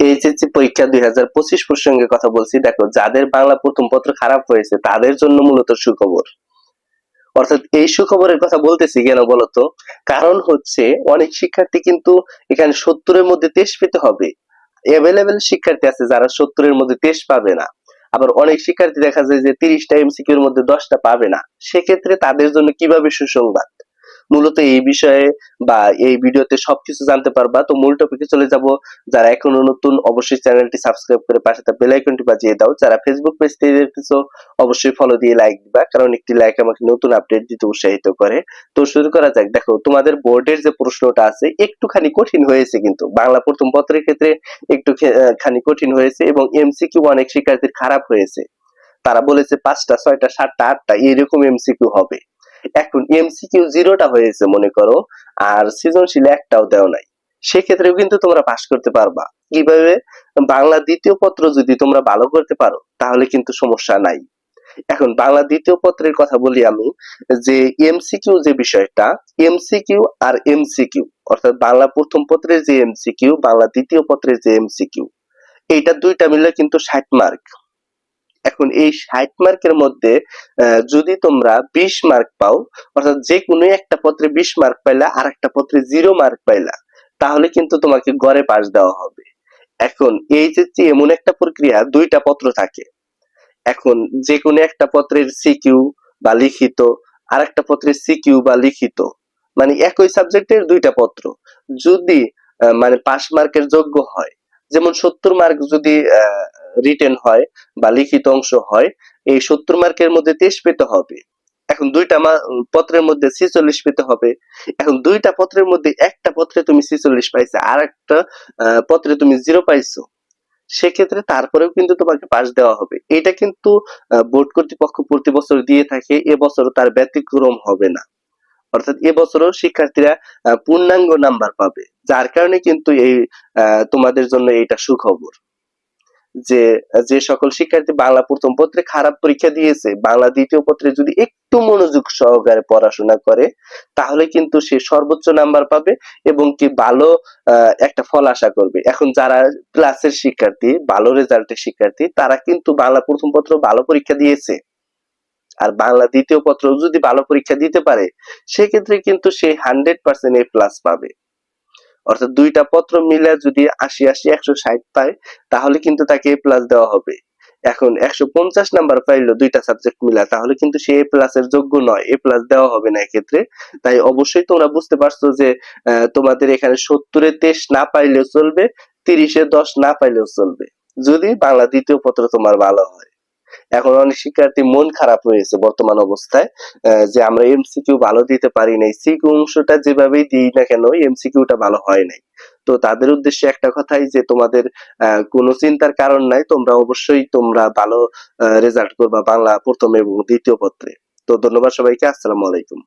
HSC পরীক্ষা দুই হাজার পঁচিশ প্রসঙ্গে কথা বলছি। দেখো, যাদের বাংলা প্রথম পত্র খারাপ হয়েছে, তাদের জন্য মূলত সুখবর। অর্থাৎ এই সুখবরের কথা বলতেছি কেন বলতো? কারণ হচ্ছে অনেক শিক্ষার্থী কিন্তু এখানে সত্তরের মধ্যে তেইশ পেতে হবে। অ্যাভেলেবেল শিক্ষার্থী আছে যারা সত্তরের মধ্যে তেইশ পাবে না। আবার অনেক শিক্ষার্থী দেখা যায় যে তিরিশটা এমসিকিউর মধ্যে দশটা পাবে না। সেক্ষেত্রে তাদের জন্য কীভাবে সুসংবাদ? মূলত এই বিষয়ে বা এই ভিডিওতে সবকিছু জানতে পারবা। তো মূল টপিকে চলে যাব। যারা এখনও নতুন, অবশ্যই চ্যানেলটি সাবস্ক্রাইব করে পাশে থাকা বেল আইকনটি বাজিয়ে দাও। যারা ফেসবুক পেজ থেকে দেখতেছো, অবশ্যই ফলো দিয়ে লাইক দিবা, কারণ একটি লাইক আমাকে নতুন আপডেট দিতে উৎসাহিত করে। তো শুরু করা যাক। দেখো, তোমাদের বোর্ডের যে প্রশ্নটা আছে, একটুখানি কঠিন হয়েছে কিন্তু। বাংলা প্রথম পত্রের ক্ষেত্রে একটু খানি কঠিন হয়েছে এবং এমসিকিউ অনেক শিক্ষার্থীর খারাপ হয়েছে। তারা বলেছে পাঁচটা, ছয়টা, সাতটা, আটটা, এরকম এমসিকিউ হবে। এখন এমসিকিউ জিরোটা হয়েছে, মনে করো, আর সৃজনশীল একটাও দেও নাই। সেক্ষেত্রেও কিন্তু তোমরা পাশ করতে পারবা। কীভাবে বাংলা দ্বিতীয় পত্র যদি তোমরা ভালো করতে পারো, তাহলে কিন্তু সমস্যা নাই। এখন বাংলা দ্বিতীয় পত্রের কথা বলি আমি, যে এমসিকিউ যে বিষয়টা এমসিকিউ আর এমসিকিউ অর্থাৎ বাংলা প্রথম পত্রের যে এমসিকিউ বাংলা দ্বিতীয় পত্রের যে এমসিকিউ এইটা দুইটা মিলে কিন্তু ষাট মার্ক এখন এই ষাট মার্কের মধ্যে যদি তোমরা বিশ মার্ক পাও, অর্থাৎ যে কোনো একটা পত্রে বিশ মার্ক পাইলা আর একটা পত্রে জিরো মার্ক পাইলা, তাহলে কিন্তু তোমাকে গড়ে পাস দেওয়া হবে। এখন এই যে এমন একটা প্রক্রিয়া, দুইটা পত্র থাকে। এখন যে কোনো একটা পত্রের সিকিউ বা লিখিত আর একটা পত্রের সিকিউ বা লিখিত মানে একই সাবজেক্টের দুইটা পত্র। যদি মানে পাস মার্কের যোগ্য হয় যেমন সত্তর মার্ক যদি রিটেন হয় বা লিখিত অংশ হয়, এই সত্তর মার্কের মধ্যে তেইশ পেতে হবে। এখন দুইটা পত্রের মধ্যে ছিচল্লিশ পেতে হবে। এখন দুইটা পত্রের মধ্যে একটা পত্রে তুমি ছিচল্লিশ পাইছো আর একটা পত্রে তুমি জিরো পাইছো। সেক্ষেত্রে তারপরেও কিন্তু তোমাকে পাস দেওয়া হবে। এটা কিন্তু বোর্ড কর্তৃপক্ষ প্রতি বছর দিয়ে থাকে এবছর তার ব্যতিক্রম হবে না। অর্থাৎ এবছরও শিক্ষার্থীরা পূর্ণাঙ্গ নাম্বার পাবে, যার কারণে কিন্তু এই তোমাদের জন্য এটা সুখবর। যে যে সকল শিক্ষার্থী বাংলা প্রথম পত্রে খারাপ পরীক্ষা দিয়েছে, বাংলা দ্বিতীয় পত্রে যদি একটু মনোযোগ সহকারে পড়াশোনা করে, তাহলে কিন্তু সে সর্বোচ্চ নাম্বার পাবে এবং কি ভালো একটা ফল আশা করবে। এখন যারা ক্লাসের শিক্ষার্থী, ভালো রেজাল্টের শিক্ষার্থী, তারা কিন্তু বাংলা প্রথম পত্র ভালো পরীক্ষা দিয়েছে। আর বাংলা দ্বিতীয় পত্র যদি ভালো পরীক্ষা দিতে পারে, সেক্ষেত্রে কিন্তু সে হান্ড্রেড পার্সেন্ট এ প্লাস পাবে। অর্থাৎ দুইটা পত্র মিলে যদি আশি আশি একশো ষাট পায়, তাহলে কিন্তু তাকে এ প্লাস দেওয়া হবে। এখন একশো পঞ্চাশ নাম্বার পাইলো দুইটা সাবজেক্ট মিলা, তাহলে কিন্তু সে এ প্লাস এর যোগ্য নয় এ প্লাস দেওয়া হবে না এক্ষেত্রে। তাই অবশ্যই তোমরা বুঝতে পারছ যে তোমাদের এখানে সত্তরে তেইশ না পাইলেও চলবে, তিরিশে দশ না পাইলেও চলবে। যদি বাংলা দ্বিতীয় পত্র তোমার ভালো হয়। এখন অনেক শিক্ষার্থী মন খারাপ হয়েছে বর্তমান অবস্থায় যে আমরা এমসিকিউ ভালো দিতে পারি নাই সিকিউ অংশটা যেভাবেই দিই না কেন এমসিকিউটা ভালো হয় নাই। তো তাদের উদ্দেশ্যে একটা কথাই যে তোমাদের কোনো চিন্তার কারণ নাই, তোমরা অবশ্যই তোমরা ভালো রেজাল্ট করবা বাংলা প্রথম এবং দ্বিতীয় পত্রে। তো ধন্যবাদ সবাইকে, আসসালামু আলাইকুম।